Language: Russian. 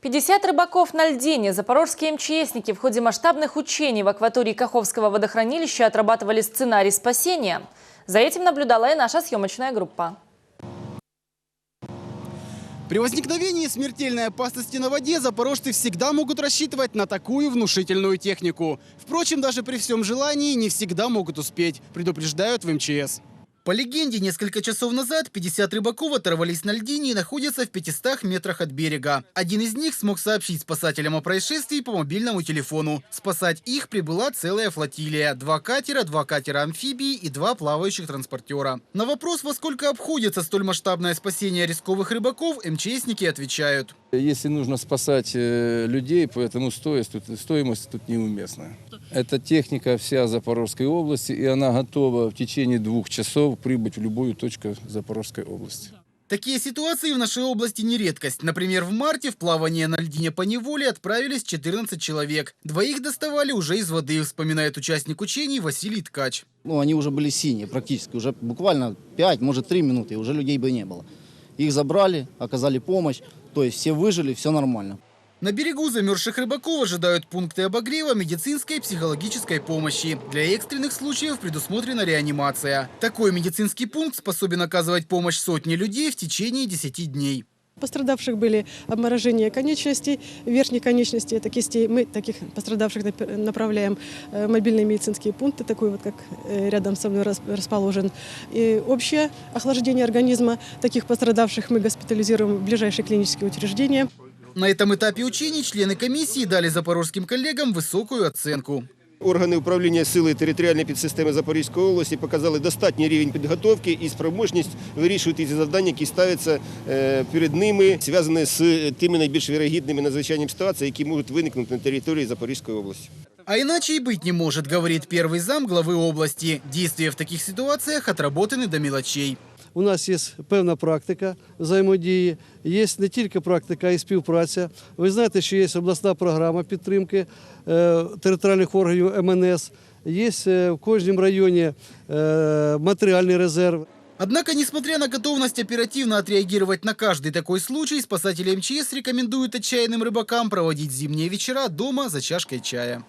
50 рыбаков на льдине. Запорожские МЧСники в ходе масштабных учений в акватории Каховского водохранилища отрабатывали сценарий спасения. За этим наблюдала и наша съемочная группа. При возникновении смертельной опасности на воде запорожцы всегда могут рассчитывать на такую внушительную технику. Впрочем, даже при всем желании не всегда могут успеть, предупреждают в МЧС. По легенде, несколько часов назад 50 рыбаков оторвались на льдине и находятся в 500 метрах от берега. Один из них смог сообщить спасателям о происшествии по мобильному телефону. Спасать их прибыла целая флотилия. Два катера, два катера-амфибии и два плавающих транспортера. На вопрос, во сколько обходится столь масштабное спасение рисковых рыбаков, МЧСники отвечают. Если нужно спасать э, людей, поэтому стоимость стоимость тут неуместна. Эта техника вся Запорожской области, и она готова в течение двух часов прибыть в любую точку Запорожской области. Такие ситуации в нашей области не редкость. Например, в марте в плавание на льдине по неволе отправились 14 человек. Двоих доставали уже из воды, вспоминает участник учений Василий Ткач. Ну, они уже были синие практически, уже буквально 5, может 3 минуты, и уже людей бы не было. Их забрали, оказали помощь, то есть все выжили, все нормально. На берегу замерзших рыбаков ожидают пункты обогрева, медицинской и психологической помощи. Для экстренных случаев предусмотрена реанимация. Такой медицинский пункт способен оказывать помощь сотне людей в течение 10 дней. Пострадавших были обморожение конечностей, верхней конечности, это кистей. Мы таких пострадавших направляем э, в мобильные медицинские пункты, такой вот, как э, рядом со мной рас- расположен. И общее охлаждение организма таких пострадавших мы госпитализируем в ближайшие клинические учреждения. На этом этапе учений члены комиссии дали запорожским коллегам высокую оценку. Органи управління сили територіальної підсистеми Запорізької області показали достатній рівень підготовки і спроможність вирішувати ті завдання, які ставляться е, перед ними, зв'язані з тими найбільш вірогідними надзвичайними ситуаціями, які можуть виникнути на території Запорізької області. А иначе и быть не может, говорит первый зам главы области. Действия в таких ситуациях отработаны до мелочей. У нас є певна практика взаємодії, є не тільки практика, а й співпраця. Ви знаєте, що є обласна програма підтримки е, територіальних органів МНС, є е, в кожному районі е, матеріальний резерв. Однако, несмотря на готовность оперативно отреагировать на каждый такой случай, спасатели МЧС рекомендуют отчаянным рыбакам проводить зимние вечера дома за чашкой чая.